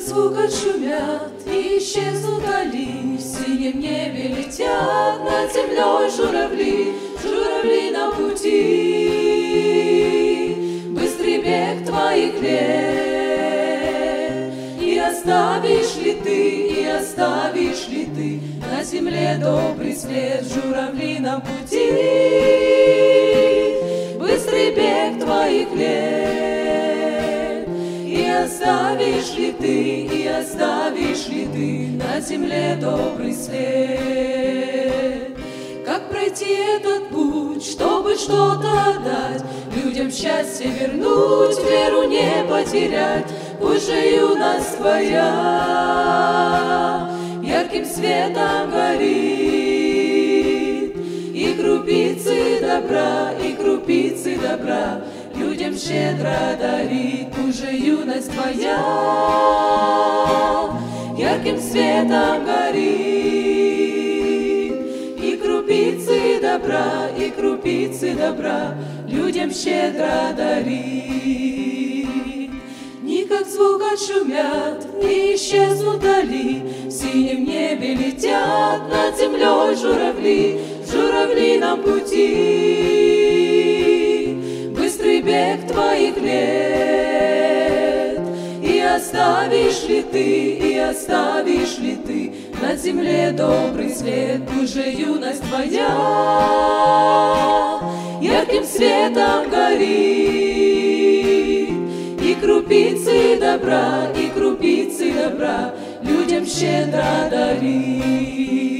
звук отшумят и исчезнут дали, В синем небе летят над землей журавли, Журавли на пути. Быстрый бег твоих лет, И оставишь ли ты, и оставишь ли ты На земле добрый след, журавли на пути. Быстрый бег твоих лет, оставишь ли ты, и оставишь ли ты На земле добрый след. Как пройти этот путь, чтобы что-то дать, Людям счастье вернуть, веру не потерять, Пусть же юность твоя ярким светом горит, И крупицы добра, и крупицы добра Людям щедро дарит, пусть же юность твоя ярким светом горит, И крупицы добра, и крупицы добра Людям щедро дарит. Ни как звук отшумят, не исчезнут вдали, В синем небе летят над землей журавли, Журавли на пути. Оставишь ли ты, и оставишь ли ты? На земле добрый след, пусть юность твоя. Ярким светом горит, И крупицы добра, и крупицы добра Людям щедро дарит.